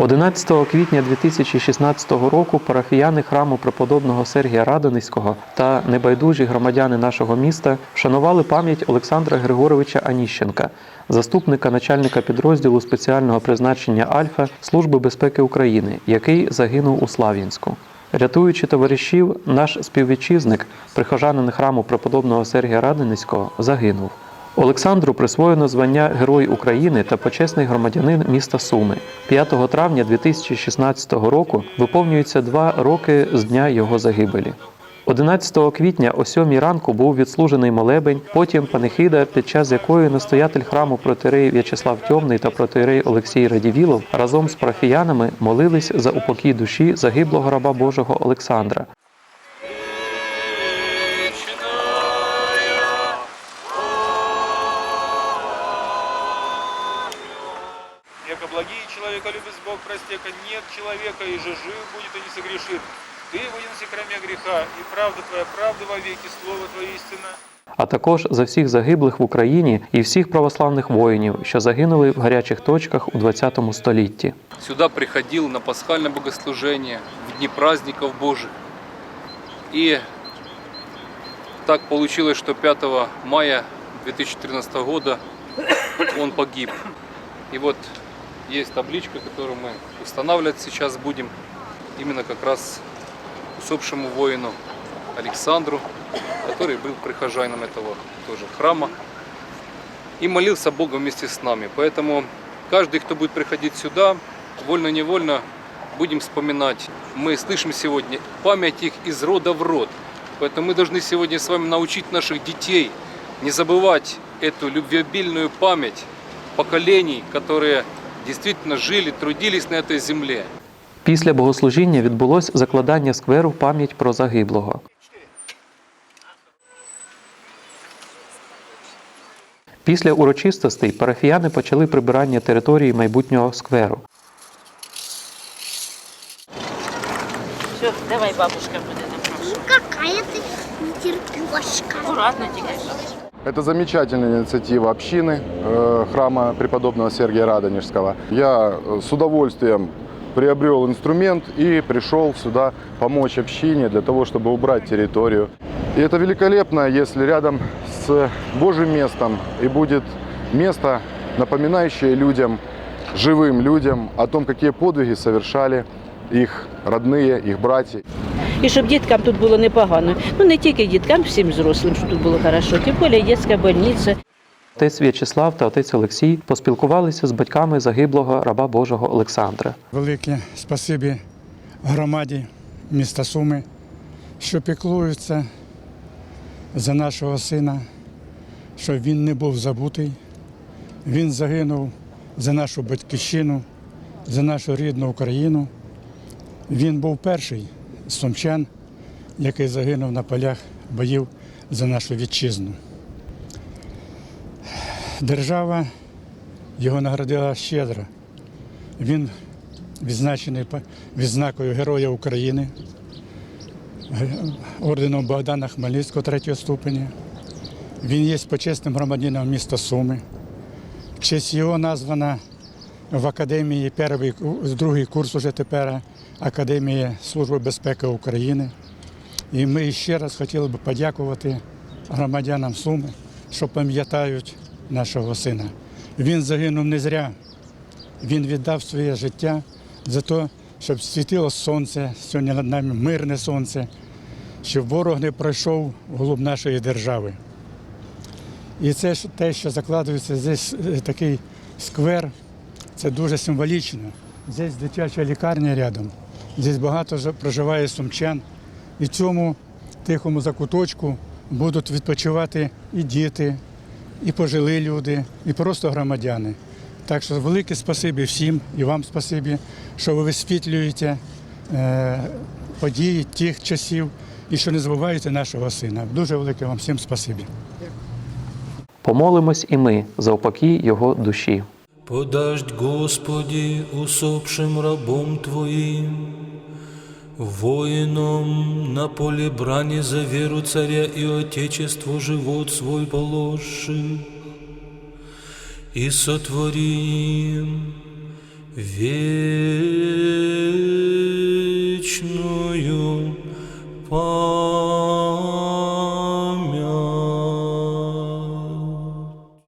11 квітня 2016 року парафіяни храму преподобного Сергія Радоницького та небайдужі громадяни нашого міста вшанували пам'ять Олександра Григоровича Аніщенка, заступника начальника підрозділу спеціального призначення Альфа Служби безпеки України, який загинув у Слав'янську. Рятуючи товаришів, наш співвітчизник, прихожанин храму преподобного Сергія Радоницького, загинув. Олександру присвоєно звання Герой України та почесний громадянин міста Суми. 5 травня 2016 року виповнюється два роки з дня його загибелі. 11 квітня о 7 ранку був відслужений молебень, потім панихида, під час якої настоятель храму протирей В'ячеслав Тьомний та протирей Олексій Радівілов разом з парафіянами молились за упокій душі загиблого раба Божого Олександра, Яко благие человека любит Бог, прости, яко нет человека, и же жив будет и не согрешит. Ты вынеси кроме греха, и правда твоя правда во веки, слово твое истина. а також за всіх загиблих в Україні і всіх православних воїнів, що загинули в гарячих точках у ХХ столітті. сюда приходил на пасхальное богослужение в дни праздников Божьих. И так получилось, что 5 мая 2014 года он погиб. И вот есть табличка, которую мы устанавливать сейчас будем, именно как раз усопшему воину Александру, который был прихожанином этого тоже храма и молился Богу вместе с нами. Поэтому каждый, кто будет приходить сюда, вольно-невольно будем вспоминать. Мы слышим сегодня память их из рода в род. Поэтому мы должны сегодня с вами научить наших детей не забывать эту любвеобильную память поколений, которые действительно жили, трудились на этой земле. Після богослужіння відбулось закладання скверу в пам'ять про загиблого. Після урочистостей парафіяни почали прибирання території майбутнього скверу. Все, давай бабушка буде запрошувати. Какая ты нетерпешка. Акуратно тільки. Это замечательная инициатива общины э, храма преподобного Сергия Радонежского. Я э, с удовольствием приобрел инструмент и пришел сюда помочь общине для того, чтобы убрать территорию. И это великолепно, если рядом с Божьим местом и будет место, напоминающее людям, живым людям о том, какие подвиги совершали их родные, их братья. І щоб діткам тут було непогано. Ну не тільки діткам, всім взрослим, щоб тут було хорошо. Тим більше дитяча больниця. Отець В'ячеслав та отець Олексій поспілкувалися з батьками загиблого раба Божого Олександра. Велике спасибі громаді міста Суми, що піклуються за нашого сина, щоб він не був забутий. Він загинув за нашу батьківщину, за нашу рідну Україну. Він був перший сумчан, який загинув на полях боїв за нашу вітчизну. Держава його наградила щедро. Він відзначений відзнакою Героя України, орденом Богдана Хмельницького третього ступеня. Він є почесним громадянином міста Суми. Честь його названа в академії перший, другий курс уже тепер Академії Служби безпеки України. І ми ще раз хотіли б подякувати громадянам Суми, що пам'ятають нашого сина. Він загинув не зря. Він віддав своє життя за те, щоб світило сонце, сьогодні над нами мирне сонце, щоб ворог не пройшов вглуб нашої держави. І це ж те, що закладується здесь е, такий сквер, це дуже символічно. Здесь дитяча лікарня рядом, здесь багато проживає сумчан. І цьому тихому закуточку будуть відпочивати і діти, і пожилі люди, і просто громадяни. Так що велике спасибі всім і вам спасибі, що ви висвітлюєте е, події тих часів і що не забуваєте нашого сина. Дуже велике вам всім спасибі. Помолимось і ми за упокій його душі. Подождь, Господи, усопшим рабом Твоим, воином на поле брани за веру царя и отечеству живот свой положи, и сотворим вечный